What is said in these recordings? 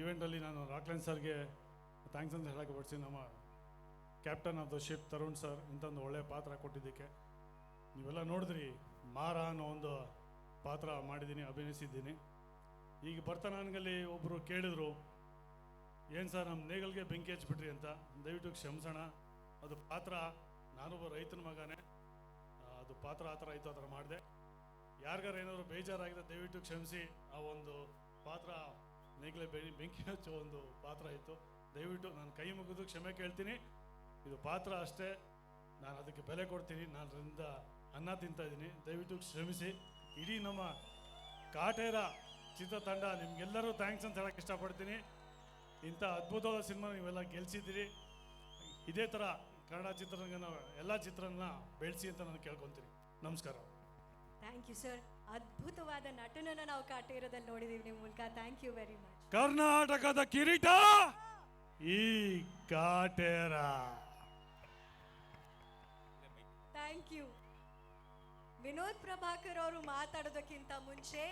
ಈವೆಂಟಲ್ಲಿ ನಾನು ರಾಕ್ಲೈನ್ ಸರ್ಗೆ ಥ್ಯಾಂಕ್ಸ್ ಅಂತ ಹೇಳಕ್ಕೆ ಬಡಿಸಿ ನಮ್ಮ captain of the ship Tarun sir ಇಂಥ ಒಂದು ಒಳ್ಳೆಯ ಪಾತ್ರ ಕೊಟ್ಟಿದ್ದಕ್ಕೆ. ನೀವೆಲ್ಲ ನೋಡಿದ್ರಿ, ಮಾರ ಅನ್ನೋ ಒಂದು ಪಾತ್ರ ಮಾಡಿದ್ದೀನಿ, ಅಭಿನಯಿಸಿದ್ದೀನಿ. ಈಗ ಬರ್ತಾ ನನಗಲ್ಲಿ ಒಬ್ಬರು ಕೇಳಿದ್ರು, ಏನು ಸರ್ ನಮ್ಮ ನೇಗಲ್ಗೆ ಬೆಂಕಿ ಹಚ್ಬಿಟ್ರಿ ಅಂತ? ದಯವಿಟ್ಟು ಕ್ಷಮಿಸೋಣ, ಅದು ಪಾತ್ರ ನಾನೊಬ್ಬ ರೈತನ ಮಗನೇ ಅದು ಪಾತ್ರ ಆ ಥರ ಆಯಿತು, ಆ ಥರ ಮಾಡಿದೆ. ಯಾರಿಗಾರು ಏನಾದರೂ ಬೇಜಾರಾಗಿದೆ, ದಯವಿಟ್ಟು ಕ್ಷಮಿಸಿ, ಆ ಒಂದು ಪಾತ್ರ ನೇಗಲೆ ಬೆಂಕಿ ಬೆಂಕಿ ಹಚ್ಚೋ ಒಂದು ಪಾತ್ರ ಇತ್ತು. ದಯವಿಟ್ಟು ನಾನು ಕೈ ಮುಗಿದು ಕ್ಷಮೆ ಕೇಳ್ತೀನಿ. ಇದು ಪಾತ್ರ ಅಷ್ಟೇ. ನಾನು ಅದಕ್ಕೆ ಬೆಲೆ ಕೊಡ್ತೀನಿ. ನಾನು ಅದರಿಂದ ಅನ್ನ ತಿಂತಾ ಇದ್ದೀನಿ. ದಯವಿಟ್ಟು ಕ್ಷಮಿಸಿ. ಇಡೀ ನಮ್ಮ ಕಾಟೇರ ಚಿತ್ರತಂಡ ನಿಮ್ಗೆಲ್ಲರೂ ಥ್ಯಾಂಕ್ಸ್ ಅಂತ ಹೇಳಕ್ಕೆ ಇಷ್ಟಪಡ್ತೀನಿ. ಇಂಥ ಅದ್ಭುತವಾದ ಸಿನಿಮಾ ನೀವೆಲ್ಲ ಗೆಲ್ಸಿದ್ದೀರಿ. ಇದೇ ಥರ ಕನ್ನಡ ಚಿತ್ರರಂಗನ, ಎಲ್ಲ ಚಿತ್ರನ ಬೆಳೆಸಿ ಅಂತ ನಾನು ಕೇಳ್ಕೊತೀನಿ. ನಮಸ್ಕಾರ. ಥ್ಯಾಂಕ್ ಯು ಸರ್ ಅದ್ಭುತವಾದ ನಟನನ್ನು ನಾವು ಕಾಟೇರದಲ್ಲಿ ನೋಡಿದೀವಿ ನಿಮ್ಮ ಮೂಲಕ. ಥ್ಯಾಂಕ್ ಯು ವೆರಿ ಮಚ್ ಕರ್ನಾಟಕದ ಕಿರೀಟ ಈ ಕಾಟೇರ. ಥ್ಯಾಂಕ್ ಯು ವಿನೋದ್ ಪ್ರಭಾಕರ್ ಅವರು ಮಾತಾಡೋದಕ್ಕಿಂತ ಮುಂಚೆ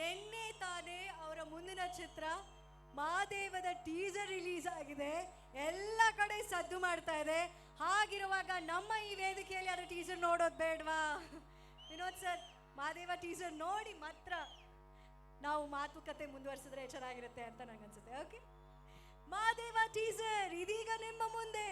ನಿನ್ನೆ ತಾನೇ ಅವರ ಮುಂದಿನ ಚಿತ್ರ ಮಹಾದೇವದ ಟೀಸರ್ ರಿಲೀಸ್ ಆಗಿದೆ. ಎಲ್ಲ ಕಡೆ ಸದ್ದು ಮಾಡ್ತಾ ಇದೆ. ಹಾಗಿರುವಾಗ ನಮ್ಮ ಈ ವೇದಿಕೆಯಲ್ಲಿ ಅದರ ಟೀಸರ್ ನೋಡೋದು ಬೇಡವಾ? ವಿನೋದ್ ಸರ್ ಮಹಾದೇವ ಟೀಸರ್ ನೋಡಿ ಮಾತ್ರ ನಾವು ಮಾತುಕತೆ ಮುಂದುವರಿಸಿದ್ರೆ ಚೆನ್ನಾಗಿರುತ್ತೆ ಅಂತ ನಂಗನ್ಸುತ್ತೆ ಓಕೆ ಮಾದೇವ ಟೀಸರ್ ಇದೀಗ ನಿಮ್ಮ ಮುಂದೆ.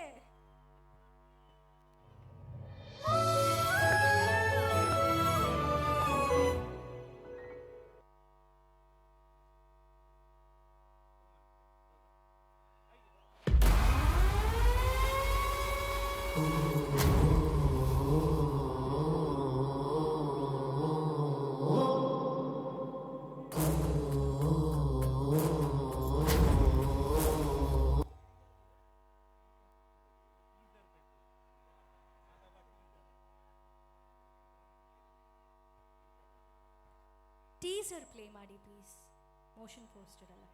ಟೀಸರ್ ಪ್ಲೇ ಮಾಡಿ ಪ್ಲೀಸ್ ಮೋಷನ್ ಪೋಸ್ಟರ್ ಅಲ್ಲ.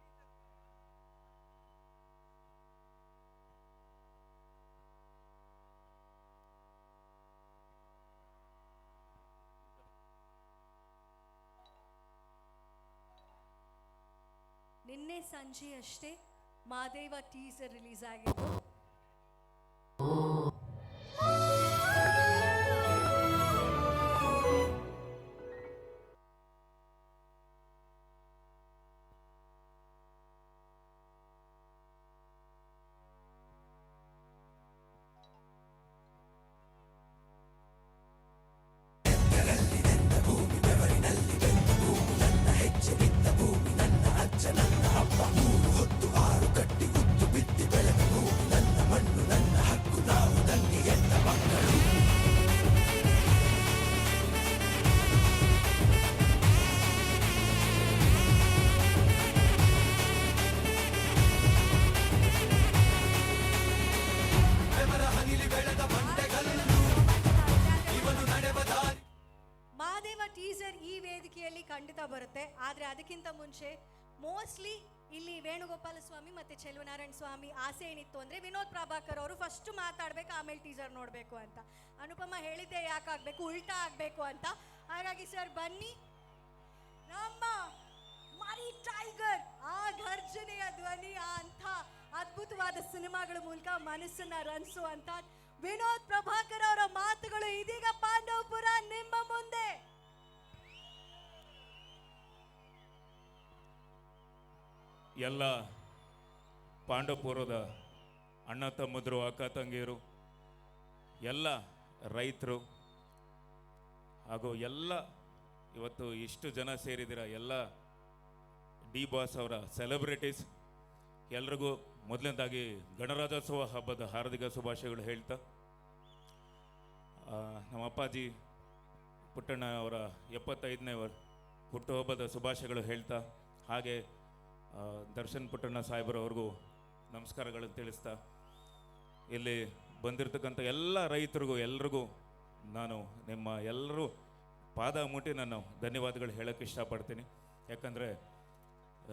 ನಿನ್ನೆ ಸಂಜೆ ಅಷ್ಟೇ ಮಾದೇವ ಟೀಸರ್ ರಿಲೀಸ್ ಆಗಿತ್ತು. ವೇಣುಗೋಪಾಲ ಸ್ವಾಮಿ ಮತ್ತೆ ಚೆಲುವನಾರಾಯಣ ಸ್ವಾಮಿ ಆಸೆ ಏನಿತ್ತು ಅಂದ್ರೆ ವಿನೋದ್ ಪ್ರಭಾಕರ್ ಅವರು ಫಸ್ಟ್ ಮಾತಾಡ್ಬೇಕು, ಆಮೇಲೆ ಟೀಸರ್ ನೋಡಬೇಕು ಅಂತ. ಅನುಪಮ ಹೇಳಿದ್ದೆ ಯಾಕೆ ಆಗ್ಬೇಕು, ಉಲ್ಟಾ ಆಗಬೇಕು ಅಂತ. ಹಾಗಾಗಿ ಸರ್ ಬನ್ನಿ. ನಮ್ಮ ಮರಿ ಟೈಗರ್ ಆ ಘರ್ಜನೆಯ ಧ್ವನಿ ಅಂಥ ಅದ್ಭುತವಾದ ಸಿನಿಮಾಗಳ ಮೂಲಕ ಮನಸ್ಸನ್ನು ರನ್ಸು ಅಂತ ವಿನೋದ್ ಪ್ರಭಾಕರ್ ಅವರ ಮಾತುಗಳು ಇದೀಗ ಪಾಂಡವಪುರ ನಿಮ್ಮ ಮುಂದೆ. ಎಲ್ಲ ಪಾಂಡವಪುರದ ಅಣ್ಣ ತಮ್ಮದ್ರು, ಅಕ್ಕ ತಂಗಿಯರು, ಎಲ್ಲ ರೈತರು ಹಾಗೂ ಎಲ್ಲ ಇವತ್ತು ಇಷ್ಟು ಜನ ಸೇರಿದಿರ ಎಲ್ಲ ಡಿ ಬಾಸ್ ಅವರ ಸೆಲೆಬ್ರಿಟೀಸ್. ಎಲ್ರಿಗೂ ಮೊದಲನೇದಾಗಿ ಗಣರಾಜ್ಯೋತ್ಸವ ಹಬ್ಬದ ಹಾರ್ದಿಕ ಶುಭಾಶಯಗಳು ಹೇಳ್ತಾ ನಮ್ಮ ಅಪ್ಪಾಜಿ ಪುಟ್ಟಣ್ಣ ಅವರ ಎಪ್ಪತ್ತೈದನೇ ಹುಟ್ಟುಹಬ್ಬದ ಶುಭಾಶಯಗಳು ಹೇಳ್ತಾ, ಹಾಗೆ ದರ್ಶನ್ ಪುಟ್ಟಣ್ಣ ಸಾಹೇಬರವ್ರಿಗೂ ನಮಸ್ಕಾರಗಳನ್ನು ತಿಳಿಸ್ತಾ, ಇಲ್ಲಿ ಬಂದಿರತಕ್ಕಂಥ ಎಲ್ಲ ರೈತರಿಗೂ, ಎಲ್ರಿಗೂ ನಾನು ನಿಮ್ಮ ಎಲ್ಲರೂ ಪಾದ ಮುಟ್ಟಿ ನಾನು ಧನ್ಯವಾದಗಳು ಹೇಳೋಕ್ಕೆ ಇಷ್ಟಪಡ್ತೀನಿ. ಯಾಕಂದರೆ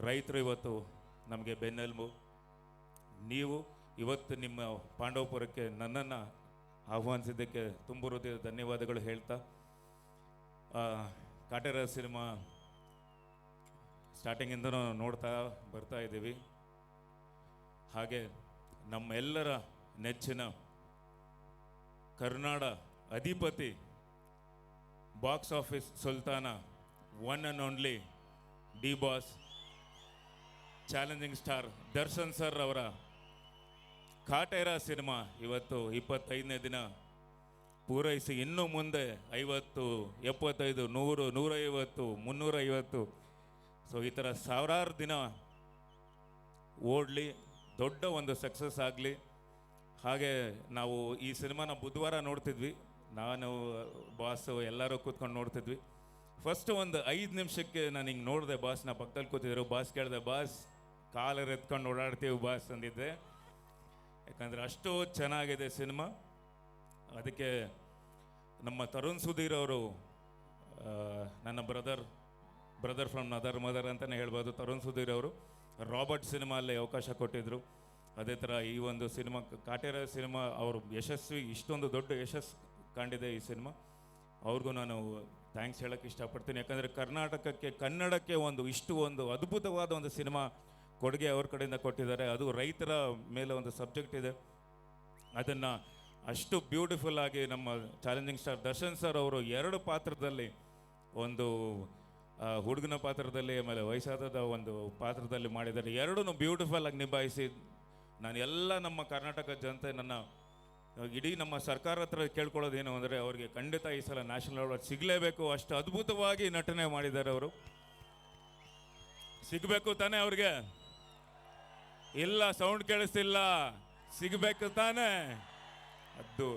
ರೈತರು ಇವತ್ತು ನಮಗೆ ಬೆನ್ನೆಲುಬು. ನೀವು ಇವತ್ತು ನಿಮ್ಮ ಪಾಂಡವಪುರಕ್ಕೆ ನನ್ನನ್ನು ಆಹ್ವಾನಿಸಿದ್ದಕ್ಕೆ ತುಂಬ ಹೃದಯ ಧನ್ಯವಾದಗಳು ಹೇಳ್ತಾ ಕಾಟೇರ ಸಿನಿಮಾ ಸ್ಟಾರ್ಟಿಂಗಿಂದನೂ ನೋಡ್ತಾ ಬರ್ತಾ ಇದ್ದೀವಿ. ಹಾಗೆ ನಮ್ಮೆಲ್ಲರ ನೆಚ್ಚಿನ ಕರ್ನಾಡ ಅಧಿಪತಿ box office sultana one and only D boss challenging star Darshan sir ಅವರ ಕಾಟೇರ ಸಿನಿಮಾ ಇವತ್ತು ಇಪ್ಪತ್ತೈದನೇ ದಿನ ಪೂರೈಸಿ ಇನ್ನು ಮುಂದೆ ಐವತ್ತು, ಎಪ್ಪತ್ತೈದು, ನೂರು, ನೂರೈವತ್ತು, ಮುನ್ನೂರೈವತ್ತು ಸೊ ಈ ಥರ ಸಾವಿರಾರು ದಿನ ಓಡಲಿ, ದೊಡ್ಡ ಒಂದು ಸಕ್ಸಸ್ ಆಗಲಿ. ಹಾಗೆ ನಾವು ಈ ಸಿನಿಮಾನ ಬುಧವಾರ ನೋಡ್ತಿದ್ವಿ. ನಾನು ಬಾಸು ಎಲ್ಲರೂ ಕೂತ್ಕೊಂಡು ನೋಡ್ತಿದ್ವಿ. ಫಸ್ಟ್ ಒಂದು ಐದು ನಿಮಿಷಕ್ಕೆ ನಾನು ಹಿಂಗೆ ನೋಡಿದೆ ಬಾಸ್ ನಾ ಪಕ್ಕದಲ್ಲಿ ಕೂತಿದ್ರು. ಬಾಸ್ ಕೇಳಿದೆ ಬಾಸ್ ಕಾಲರ್ ಎತ್ಕೊಂಡು ಓಡಾಡ್ತೀವಿ ಬಾಸ್ ಅಂದಿದ್ದೆ. ಯಾಕಂದರೆ ಅಷ್ಟು ಚೆನ್ನಾಗಿದೆ ಸಿನಿಮಾ. ಅದಕ್ಕೆ ನಮ್ಮ ತರುಣ್ ಸುಧೀರ್ ಅವರು ನನ್ನ brother brother from another mother ಅಂತಲೇ ಹೇಳ್ಬೋದು. ತರುಣ್ ಸುಧೀರ್ ಅವರು ರಾಬರ್ಟ್ ಸಿನಿಮಾಲ್ಲಿ ಅವಕಾಶ ಕೊಟ್ಟಿದ್ದರು ಅದೇ ಥರ ಈ ಒಂದು ಸಿನಿಮಾ ಕಾಟೇರ ಸಿನಿಮಾ ಅವರು ಯಶಸ್ವಿ, ಇಷ್ಟೊಂದು ದೊಡ್ಡ ಯಶಸ್ಸು ಕಂಡಿದೆ ಈ ಸಿನಿಮಾ ಅವ್ರಿಗೂ ನಾನು ಥ್ಯಾಂಕ್ಸ್ ಹೇಳೋಕ್ಕೆ ಇಷ್ಟಪಡ್ತೀನಿ. ಯಾಕಂದರೆ ಕರ್ನಾಟಕಕ್ಕೆ, ಕನ್ನಡಕ್ಕೆ ಒಂದು ಇಷ್ಟು ಒಂದು ಅದ್ಭುತವಾದ ಒಂದು ಸಿನಿಮಾ ಕೊಡುಗೆ ಅವ್ರ ಕಡೆಯಿಂದ ಕೊಟ್ಟಿದ್ದಾರೆ. ಅದು ರೈತರ ಮೇಲೆ ಒಂದು ಸಬ್ಜೆಕ್ಟ್ ಇದೆ. ಅದನ್ನು ಅಷ್ಟು ಬ್ಯೂಟಿಫುಲ್ ಆಗಿ ನಮ್ಮ ಚಾಲೆಂಜಿಂಗ್ ಸ್ಟಾರ್ ದರ್ಶನ್ ಸರ್ ಅವರು ಎರಡು ಪಾತ್ರದಲ್ಲಿ ಒಂದು ಹುಡುಗನ ಪಾತ್ರದಲ್ಲಿ ಆಮೇಲೆ ವಯಸ್ಸಾದ ಒಂದು ಪಾತ್ರದಲ್ಲಿ ಮಾಡಿದ್ದಾರೆ ಎರಡೂ ಬ್ಯೂಟಿಫುಲ್ ಆಗಿ ನಿಭಾಯಿಸಿ, ನಾನು ಎಲ್ಲ ನಮ್ಮ ಕರ್ನಾಟಕ ಜನತೆ ನನ್ನ, ಇಡೀ ನಮ್ಮ ಸರ್ಕಾರ ಹತ್ರ ಕೇಳ್ಕೊಳ್ಳೋದೇನು ಅಂದರೆ ಅವರಿಗೆ ಖಂಡಿತ ಈ ಸಲ ನ್ಯಾಷನಲ್ ಅವಾರ್ಡ್ ಸಿಗಲೇಬೇಕು. ಅಷ್ಟು ಅದ್ಭುತವಾಗಿ ನಟನೆ ಮಾಡಿದ್ದಾರೆ ಅವರು. ಸಿಗಬೇಕು ತಾನೇ ಅವ್ರಿಗೆ? ಇಲ್ಲ ಸೌಂಡ್ ಕೇಳಿಸ್ತಿಲ್ಲ. ಸಿಗಬೇಕು ತಾನೇ? ಅದು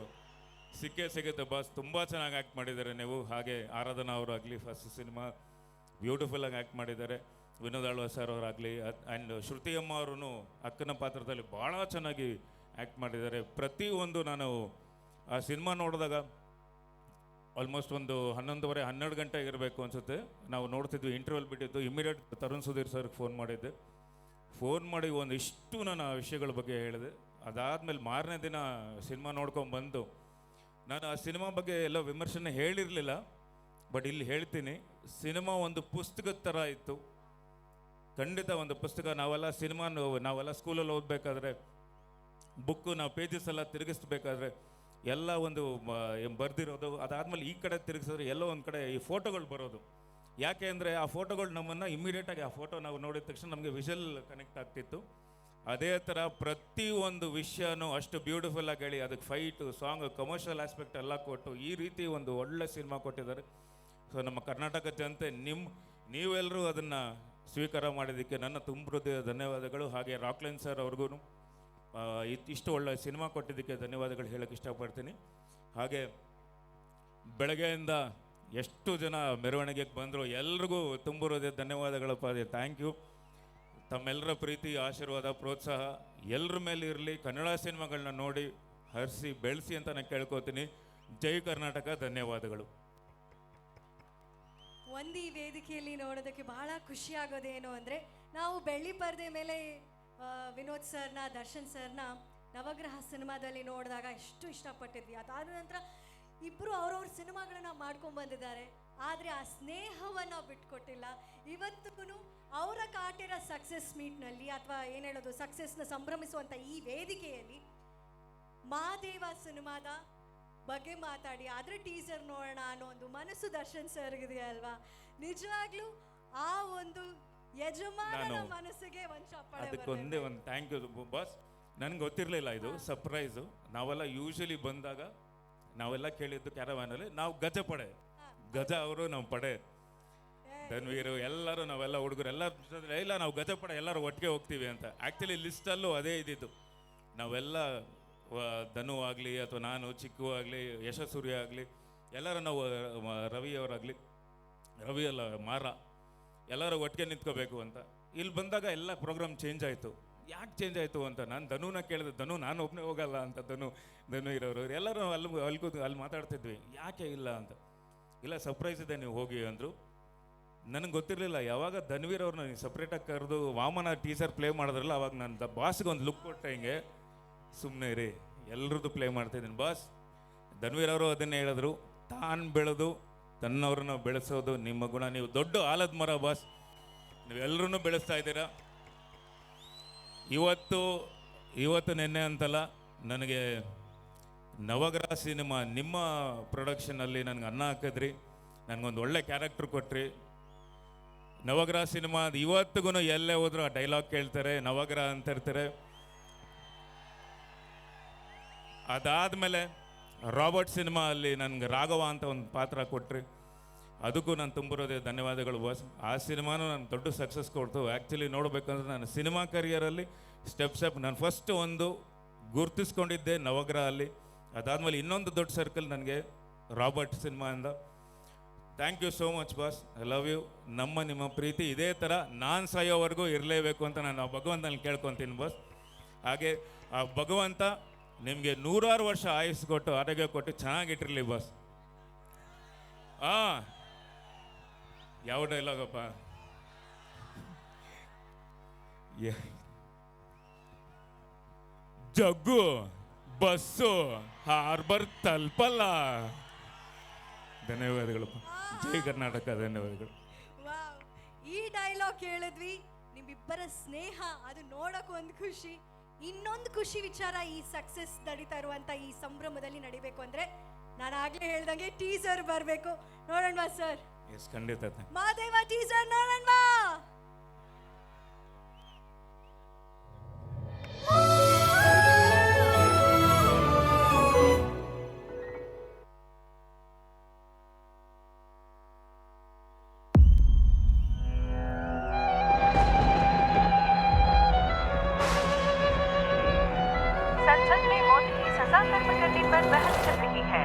ಸಿಕ್ಕೇ ಸಿಗುತ್ತೆ. ಬಾಸ್, ತುಂಬ ಚೆನ್ನಾಗಿ ಆ್ಯಕ್ಟ್ ಮಾಡಿದ್ದಾರೆ ನೀವು. ಹಾಗೆ ಆರಾಧನಾ ಆಗಲಿ ಫಸ್ಟ್ ಸಿನಿಮಾ ಬ್ಯೂಟಿಫುಲ್ ಆಗಿ ಆ್ಯಕ್ಟ್ ಮಾಡಿದ್ದಾರೆ. ವಿನೋದ್ ಆಳ್ವ ಸರ್ ಅವರಾಗಲಿ ಆ್ಯಂಡ್ ಶ್ರುತಿ ಅಮ್ಮ ಅವರು ಅಕ್ಕನ ಪಾತ್ರದಲ್ಲಿ ಭಾಳ ಚೆನ್ನಾಗಿ ಆ್ಯಕ್ಟ್ ಮಾಡಿದ್ದಾರೆ. ಪ್ರತಿಯೊಂದು ನಾನು, ಆ ಸಿನಿಮಾ ನೋಡಿದಾಗ ಆಲ್ಮೋಸ್ಟ್ ಒಂದು ಹನ್ನೊಂದುವರೆ, ಹನ್ನೆರಡು ಗಂಟೆ ಇರಬೇಕು ಅನಿಸುತ್ತೆ. ನಾವು ನೋಡ್ತಿದ್ವಿ ಇಂಟರ್ವಲ್ ಬಿಟ್ಟಿದ್ದು. ಇಮಿಡಿಯೇಟ್ ತರುಣ್ ಸುಧೀರ್ ಸರ್ಗೆ ಫೋನ್ ಮಾಡಿದ್ದೆ. ಫೋನ್ ಮಾಡಿ ಒಂದಿಷ್ಟು ನಾನು ಆ ವಿಷಯಗಳ ಬಗ್ಗೆ ಹೇಳಿದೆ. ಅದಾದಮೇಲೆ ಮಾರನೇ ದಿನ ಸಿನಿಮಾ ನೋಡ್ಕೊಂಡು ಬಂದು, ನಾನು ಆ ಸಿನಿಮಾ ಬಗ್ಗೆ ಎಲ್ಲ ವಿಮರ್ಶೆನ ಹೇಳಿರಲಿಲ್ಲ. ಬಟ್ ಇಲ್ಲಿ ಹೇಳ್ತೀನಿ ಸಿನಿಮಾ ಒಂದು ಪುಸ್ತಕದ ಥರ ಇತ್ತು. ಖಂಡಿತ ಒಂದು ಪುಸ್ತಕ. ನಾವೆಲ್ಲ ಸಿನಿಮಾ ನಾವೆಲ್ಲ ಸ್ಕೂಲಲ್ಲಿ ಓದಬೇಕಾದ್ರೆ ಬುಕ್ಕು ನಾವು ಪೇಜಸ್ ಎಲ್ಲ ತಿರುಗಿಸ್ಬೇಕಾದ್ರೆ, ಎಲ್ಲ ಒಂದು ಬರೆದಿರೋದು, ಅದಾದಮೇಲೆ ಈ ಕಡೆ ತಿರುಗಿಸಿದ್ರೆ ಎಲ್ಲೋ ಒಂದು ಕಡೆ ಈ ಫೋಟೋಗಳು ಬರೋದು. ಯಾಕೆ ಅಂದರೆ ಆ ಫೋಟೋಗಳು ನಮ್ಮನ್ನು ಇಮ್ಮಿಡಿಯೇಟಾಗಿ ಆ ಫೋಟೋ ನಾವು ನೋಡಿದ ತಕ್ಷಣ ನಮಗೆ ವಿಷಲ್ ಕನೆಕ್ಟ್ ಆಗ್ತಿತ್ತು. ಅದೇ ಥರ ಪ್ರತಿಯೊಂದು ವಿಷಯನೂ ಅಷ್ಟು ಬ್ಯೂಟಿಫುಲ್ಲಾಗಿ ಹೇಳಿ, ಅದಕ್ಕೆ ಫೈಟು ಸಾಂಗ್ ಕಮರ್ಷಿಯಲ್ ಆಸ್ಪೆಕ್ಟ್ ಎಲ್ಲ ಕೊಟ್ಟು ಈ ರೀತಿ ಒಂದು ಒಳ್ಳೆ ಸಿನಿಮಾ ಕೊಟ್ಟಿದ್ದಾರೆ. ಸೊ ನಮ್ಮ ಕರ್ನಾಟಕ ಜನತೆ ನಿಮ್ಮ ನೀವೆಲ್ಲರೂ ಅದನ್ನು ಸ್ವೀಕಾರ ಮಾಡಿದ್ದಕ್ಕೆ ನನ್ನ ತುಂಬ ಹೃದಯ ಧನ್ಯವಾದಗಳು. ಹಾಗೆ ರಾಕ್ಲೈನ್ ಸರ್ ಅವ್ರಿಗೂ ಇಷ್ಟು ಒಳ್ಳೆ ಸಿನಿಮಾ ಕೊಟ್ಟಿದ್ದಕ್ಕೆ ಧನ್ಯವಾದಗಳು ಹೇಳೋಕ್ಕೆ ಇಷ್ಟಪಡ್ತೀನಿ. ಹಾಗೆ ಬೆಳಗ್ಗೆಯಿಂದ ಎಷ್ಟು ಜನ ಮೆರವಣಿಗೆಗೆ ಬಂದರು ಎಲ್ರಿಗೂ ತುಂಬ ಹೃದಯ ಧನ್ಯವಾದಗಳಪ್ಪ ಅದೇ ಥ್ಯಾಂಕ್ ಯು. ತಮ್ಮೆಲ್ಲರ ಪ್ರೀತಿ, ಆಶೀರ್ವಾದ, ಪ್ರೋತ್ಸಾಹ ಎಲ್ಲರ ಮೇಲೆ ಇರಲಿ. ಕನ್ನಡ ಸಿನಿಮಾಗಳನ್ನ ನೋಡಿ ಹರಿಸಿ, ಬೆಳೆಸಿ ಅಂತ ನಾನು ಕೇಳ್ಕೊತೀನಿ. ಜೈ ಕರ್ನಾಟಕ, ಧನ್ಯವಾದಗಳು. ಒಂದು ಈ ವೇದಿಕೆಯಲ್ಲಿ ನೋಡೋದಕ್ಕೆ ಬಹಳ ಖುಷಿ ಆಗೋದೇನು ಅಂದರೆ ನಾವು ಬೆಳ್ಳಿ ಪರದೆ ಮೇಲೆ ವಿನೋದ್ ಸರ್ನ, ದರ್ಶನ್ ಸರ್ನ ನವಗ್ರಹ ಸಿನಿಮಾದಲ್ಲಿ ನೋಡಿದಾಗ ಎಷ್ಟು ಇಷ್ಟಪಟ್ಟಿದ್ವಿ. ಅದಾದ ನಂತರ ಇಬ್ಬರು ಅವ್ರವ್ರ ಸಿನಿಮಾಗಳನ್ನ ಮಾಡ್ಕೊಂಡು ಬಂದಿದ್ದಾರೆ. ಆದರೆ ಆ ಸ್ನೇಹವನ್ನು ಬಿಟ್ಕೊಟ್ಟಿಲ್ಲ. ಇವತ್ತಿಗೂ ಅವರ ಕಾಟಿರೋ ಸಕ್ಸಸ್ ಮೀಟ್ನಲ್ಲಿ ಅಥವಾ ಏನು ಹೇಳೋದು, ಸಕ್ಸಸ್ನ ಸಂಭ್ರಮಿಸುವಂಥ ಈ ವೇದಿಕೆಯಲ್ಲಿ ಮಾದೇವ ಸಿನಿಮಾದ ಬಗ್ಗೆ ಮಾತಾಡಿ. ಆದರೆ ಟೀಸರ್ ನೋಡೋಣ ಅನ್ನೋ ಒಂದು ಮನಸ್ಸು ದರ್ಶನ್ ಸರ್ಗಿದೆಯಲ್ವಾ ನಿಜವಾಗ್ಲೂ ಆ ಒಂದು ಯಜಮಾನನ ನಾನು ಮನಸ್ಸಿಗೆ ಒಂದು ಚಪ್ಪಾಳೆ ಅದಕ್ಕೊಂದೇ ಒಂದು ಥ್ಯಾಂಕ್ ಯು ಬಾಸ್ ನನಗೆ ಗೊತ್ತಿರಲಿಲ್ಲ ಇದು ಸರ್ಪ್ರೈಸು ನಾವೆಲ್ಲ ಯೂಶಲಿ ಬಂದಾಗ ನಾವೆಲ್ಲ ಕೇಳಿದ್ದು ಕ್ಯಾರವಾನಲ್ಲಿ ನಾವು ಗಜ ಪಡೆ. ಗಜ ಅವರು ನಾವು ಪಡೆ. ಧನ್ವೀರು ಎಲ್ಲರೂ ನಾವೆಲ್ಲ ಹುಡುಗರು ಎಲ್ಲ ಇಲ್ಲ ನಾವು ಗಜ ಪಡೆ ಎಲ್ಲರೂ ಒಟ್ಟಿಗೆ ಹೋಗ್ತೀವಿ ಅಂತ. ಆ್ಯಕ್ಚುಲಿ ಲಿಸ್ಟಲ್ಲೂ ಅದೇ ಇದ್ದಿದ್ದು. ನಾವೆಲ್ಲ ಧನು ಆಗಲಿ ಅಥವಾ ನಾನು ಚಿಕ್ಕು ಆಗಲಿ ಯಶಸ್ಸೂರ್ಯ ಆಗಲಿ ಎಲ್ಲರೂ ನಾವು ರವಿಯವರಾಗಲಿ ರವಿ ಅಲ್ಲ ಮಾರ, ಎಲ್ಲರೂ ಒಟ್ಟಿಗೆ ನಿಂತ್ಕೋಬೇಕು ಅಂತ. ಇಲ್ಲಿ ಬಂದಾಗ ಎಲ್ಲ ಪ್ರೋಗ್ರಾಮ್ ಚೇಂಜ್ ಆಯಿತು. ಯಾಕೆ ಚೇಂಜ್ ಆಯಿತು ಅಂತ? ನಾನು ಧನುನ ಕೇಳಿದೆ, ಧನು, ನಾನು ಒಬ್ಬನೇ ಹೋಗಲ್ಲ ಅಂತ ಧನು ಧನು ಇರೋರು. ಎಲ್ಲರೂ ಅಲ್ಲಿ ಅಲ್ಲಿ ಕೂತು, ಅಲ್ಲಿ ಮಾತಾಡ್ತಿದ್ವಿ. ಯಾಕೆ ಇಲ್ಲ ಅಂತ? ಇಲ್ಲ ಸರ್ಪ್ರೈಸ್ ಇದೆ, ನೀವು ಹೋಗಿ ಅಂದರು. ನನಗೆ ಗೊತ್ತಿರಲಿಲ್ಲ, ಯಾವಾಗ ಧನ್ವೀರ್ ಅವ್ರನ್ನ ಸಪ್ರೇಟಾಗಿ ಕರೆದು ವಾಮನ ಟೀಸರ್ ಪ್ಲೇ ಮಾಡಿದ್ರಲ್ಲ, ಅವಾಗ ನಾನು ಬಾಸ್ಗೆ ಒಂದು ಲುಕ್ ಕೊಟ್ಟೆ ಹಿಂಗೆ. ಸುಮ್ಮನೆ ಇರಿ, ಎಲ್ರದ್ದು ಪ್ಲೇ ಮಾಡ್ತಾಯಿದ್ದೀನಿ ಬಾಸ್ ಧನ್ವೀರ್ ಅವರು ಅದನ್ನೇ ಹೇಳಿದ್ರು. ತಾನು ಬೆಳೆದು, ತನ್ನವ್ರನ್ನ ಬೆಳೆಸೋದು ನಿಮ್ಮ ಗುಣ. ನೀವು ದೊಡ್ಡ ಆಲದ ಮರ ಬಾಸ್ ನೀವೆಲ್ಲರೂ ಬೆಳೆಸ್ತಾ ಇದ್ದೀರಾ? ಇವತ್ತು ಇವತ್ತು ನಿನ್ನೆ ಅಂತಲ್ಲ, ನನಗೆ ನವಗ್ರಹ ಸಿನಿಮಾ, ನಿಮ್ಮ ಪ್ರೊಡಕ್ಷನಲ್ಲಿ ನನಗೆ ಅನ್ನ ಹಾಕಿದ್ರಿ. ನನಗೊಂದು ಒಳ್ಳೆ ಕ್ಯಾರೆಕ್ಟ್ರ್ ಕೊಟ್ರಿ. ನವಗ್ರಹ ಸಿನಿಮಾ ಇವತ್ತಿಗೂ ಎಲ್ಲೇ ಹೋದ್ರು ಆ ಡೈಲಾಗ್ ಕೇಳ್ತಾರೆ, ನವಗ್ರಹ ಅಂತ ಇರ್ತಾರೆ. ಅದಾದಮೇಲೆ ರಾಬರ್ಟ್ ಸಿನಿಮಾ ಅಲ್ಲಿ ನನಗೆ ರಾಘವ ಅಂತ ಒಂದು ಪಾತ್ರ ಕೊಟ್ಟರೆ ಅದಕ್ಕೂ ನಾನು ತುಂಬಿರೋದೇ ಧನ್ಯವಾದಗಳು ಬಾಸ್ ಆ ಸಿನಿಮಾನೂ ನಾನು ದೊಡ್ಡ ಸಕ್ಸಸ್ ಕೊಡ್ತು. ಆ್ಯಕ್ಚುಲಿ ನೋಡಬೇಕಂದ್ರೆ ನಾನು ಸಿನಿಮಾ ಕರಿಯರಲ್ಲಿ ಸ್ಟೆಪ್ ಸ್ಟೆಪ್ ನಾನು ಫಸ್ಟ್ ಒಂದು ಗುರುತಿಸ್ಕೊಂಡಿದ್ದೆ ನವಗ್ರಹ ಅಲ್ಲಿ ಅದಾದಮೇಲೆ ಇನ್ನೊಂದು ದೊಡ್ಡ ಸರ್ಕಲ್ ನನಗೆ Robert ಸಿನಿಮಾಯಿಂದ thank you so much boss I love you ನಮ್ಮ ನಿಮ್ಮ ಪ್ರೀತಿ ಇದೇ ಥರ ನಾನು ಸಾಯೋವರೆಗೂ ಇರಲೇಬೇಕು ಅಂತ ನಾನು ಆ ಭಗವಂತನಲ್ಲಿ ಕೇಳ್ಕೊತೀನಿ ಬಾಸ್ ಹಾಗೆ ಆ ಭಗವಂತ ನಿಮಗೆ ನೂರಾರು ವರ್ಷ ಆಯುಸ್ ಕೊಟ್ಟು ಆರೋಗ್ಯ ಕೊಟ್ಟು ಚೆನ್ನಾಗಿಟ್ಟಿರಲಿ ಬಾಸ್ ಆ ಯಾವ ಡೈಲಾಗಪ್ಪ ಜಗ್ಗು, ಬಸ್ಸು, ಹಾರ್ಬರ್ ತಲ್ಪಲ್ಲ. ಧನ್ಯವಾದಗಳು ಜೈ ಕರ್ನಾಟಕ, ಧನ್ಯವಾದಗಳು. ಈ ಡೈಲಾಗ್ ಕೇಳಿದ್ವಿ, ನಿಮ್ಮಿಬ್ಬರ ಸ್ನೇಹ, ಅದು ನೋಡಕ್ ಒಂದು ಖುಷಿ. ಇನ್ನೊಂದು ಖುಷಿ ವಿಚಾರ ಈ ಸಕ್ಸಸ್ ನಡೀತಾ ಇರುವಂತ ಈ ಸಂಭ್ರಮದಲ್ಲಿ ನಡಿಬೇಕು ಅಂದ್ರೆ ನಾನು ಆಗ್ಲೇ ಹೇಳ್ದಂಗೆ ಟೀಸರ್ ಬರಬೇಕು. ನೋಡೋಣ ಸರ್ ಎಸ್ ಖಂಡಿತ ಮಾದೇವ ಟೀಸರ್ ನೋಡೋಣ पर बहस चल रही है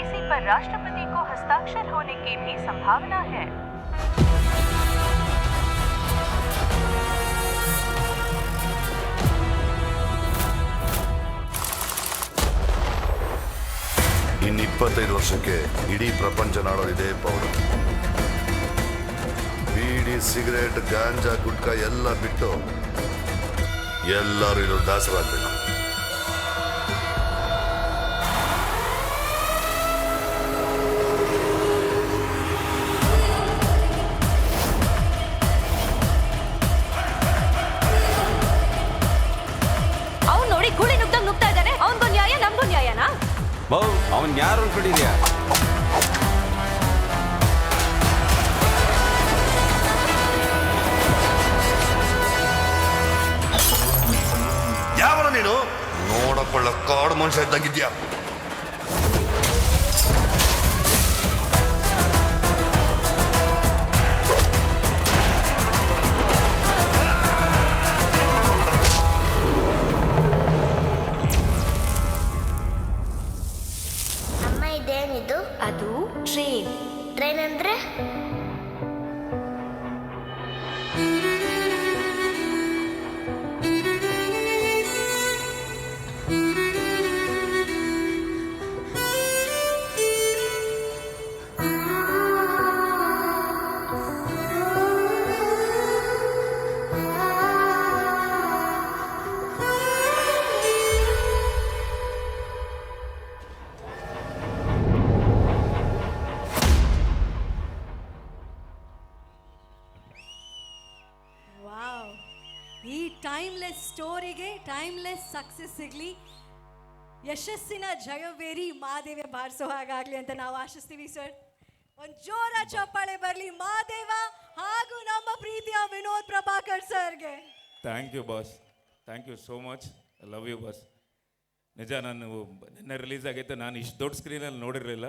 इसी पर राष्ट्रपति को हस्ताक्षर होने की भी संभावना है ಇನ್ನು ಇಪ್ಪತ್ತೈದು ವರ್ಷಕ್ಕೆ ಇಡೀ ಪ್ರಪಂಚ ನಾಡೋದು ಇದೇ ಪೌಡರ್ ಬೀಡಿ ಸಿಗರೇಟ್ ಗಾಂಜಾ ಗುಟ್ಕ ಎಲ್ಲ ಬಿಟ್ಟು ಎಲ್ಲರೂ ಇದು ದಾಸರಾಗಬೇಕು ಬೌ ಅವನ್ ಯಾರು ಅನ್ಕೊಂಡಿದ್ಯಾ? ಯಾವನ ನೀನು? ನೋಡಕೊಳ್ಳ ಕಾಡು ಮನುಷ್ಯ ಇದ್ದಂಗಿದ್ಯಾ? ಸಕ್ಸಸ್ ಸಿಗಲಿ. ಯಶಸ್ಸಿನ ಜಯವೇರಿ ಮಾದೇವ ಬಾರಿಸೋ ಹಾಗಾಗಲಿ ಅಂತ ನಾವು ಆಶಿಸ್ತೀವಿ ಸರ್ ಒಂದು ಜೋರ ಚಪ್ಪಾಳೆ ಬರಲಿ ಮಾದೇವ ಹಾಗೂ ನಮ್ಮ ಪ್ರೀತಿಯ ವಿನೋದ್ ಪ್ರಭಾಕರ್ ಸರ್ಗೆ. Thank you boss thank you so much I love you boss ನಿಜ ನಾನು ನಿನ್ನೆ ರಿಲೀಸ್ ಆಗೈತೆ ನಾನು ಇಷ್ಟು ದೊಡ್ಡ ಸ್ಕ್ರೀನಲ್ಲಿ ನೋಡಿರಲಿಲ್ಲ.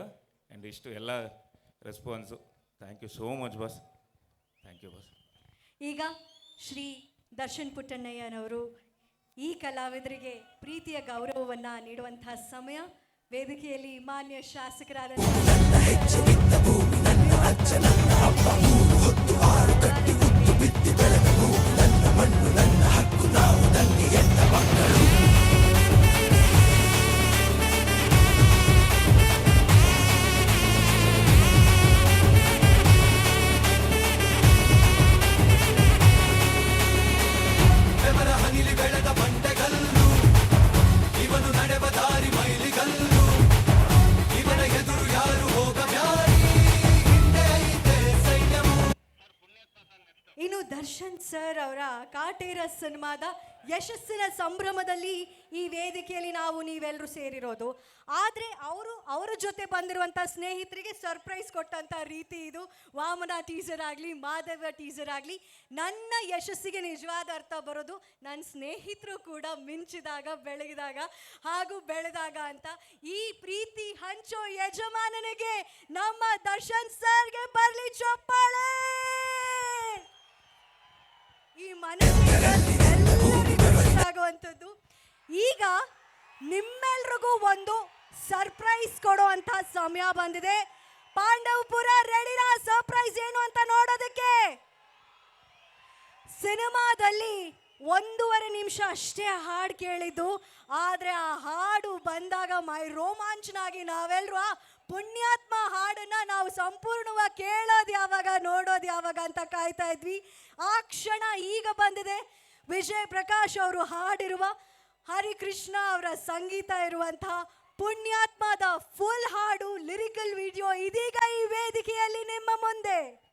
ಆ್ಯಂಡ್ ಇಷ್ಟು ಎಲ್ಲ response thank you so much boss thank you boss ಈಗ ಶ್ರೀ ದರ್ಶನ್ ಪುಟ್ಟಣ್ಣಯ್ಯನವರು ಈ ಕಲಾವಿದರಿಗೆ ಪ್ರೀತಿಯ ಗೌರವವನ್ನ ನೀಡುವಂತಹ ಸಮಯ ವೇದಿಕೆಯಲ್ಲಿ ಮಾನ್ಯ ಶಾಸಕರಾದ ಇನ್ನು ಸರ್ ಅವರ ಕಾಟೇರ ಸಿನಿಮಾದ ಯಶಸ್ಸಿನ ಸಂಭ್ರಮದಲ್ಲಿ ಈ ವೇದಿಕೆಯಲ್ಲಿ ನಾವು ನೀವೆಲ್ಲರೂ ಸೇರಿರೋದು. ಆದರೆ ಅವರು ಅವರ ಜೊತೆ ಬಂದಿರುವಂಥ ಸ್ನೇಹಿತರಿಗೆ ಸರ್ಪ್ರೈಸ್ ಕೊಟ್ಟಂಥ ರೀತಿ ಇದು. ವಾಮನ ಟೀಸರ್ ಆಗಲಿ, ಮಾಧವ ಟೀಸರ್ ಆಗಲಿ, ನನ್ನ ಯಶಸ್ಸಿಗೆ ನಿಜವಾದ ಅರ್ಥ ಬರೋದು ನನ್ನ ಸ್ನೇಹಿತರು ಕೂಡ ಮಿಂಚಿದಾಗ ಬೆಳಗಿದಾಗ ಹಾಗೂ ಬೆಳೆದಾಗ ಅಂತ ಈ ಪ್ರೀತಿ ಹಂಚೋ ಯಜಮಾನನಿಗೆ ನಮ್ಮ ದರ್ಶನ್ ಸರ್ಗೆ ಬರಲಿ ಚಪ್ಪಾಳೆ! ಈ ಮನಸ್ಸಾಗುವಂಥದ್ದು ಈಗ ನಿಮ್ಮೆಲ್ರಿಗೂ ಒಂದು ಸರ್ಪ್ರೈಸ್ ಕೊಡುವಂತ ಸಮಯ ಬಂದಿದೆ. ಪಾಂಡವಪುರ ರೆಡಿನ ಸರ್ಪ್ರೈಸ್ ಏನು ಅಂತ ನೋಡೋದಕ್ಕೆ? ಸಿನಿಮಾದಲ್ಲಿ ಒಂದೂವರೆ ನಿಮಿಷ ಅಷ್ಟೇ ಹಾಡು ಕೇಳಿದ್ದು. ಆದರೆ ಆ ಹಾಡು ಬಂದಾಗ ಮೈ ರೋಮಾಂಚನಾಗಿ ನಾವೆಲ್ಲರೂ ಪುಣ್ಯಾತ್ಮ ಹಾಡನ್ನ ನಾವು ಸಂಪೂರ್ಣವಾಗಿ ಕೇಳೋದು ಯಾವಾಗ, ನೋಡೋದು ಯಾವಾಗ ಅಂತ ಕಾಯ್ತಾ ಇದ್ವಿ. ಆ ಕ್ಷಣ ಈಗ ಬಂದಿದೆ. ವಿಜಯ್ ಪ್ರಕಾಶ್ ಅವರು ಹಾಡಿರುವ ಹರಿಕೃಷ್ಣ ಅವರ ಸಂಗೀತ ಇರುವಂತಹ ಪುಣ್ಯಾತ್ಮದ ಫುಲ್ ಹಾಡು ಲಿರಿಕಲ್ ವಿಡಿಯೋ ಇದೀಗ ಈ ವೇದಿಕೆಯಲ್ಲಿ ನಿಮ್ಮ ಮುಂದೆ.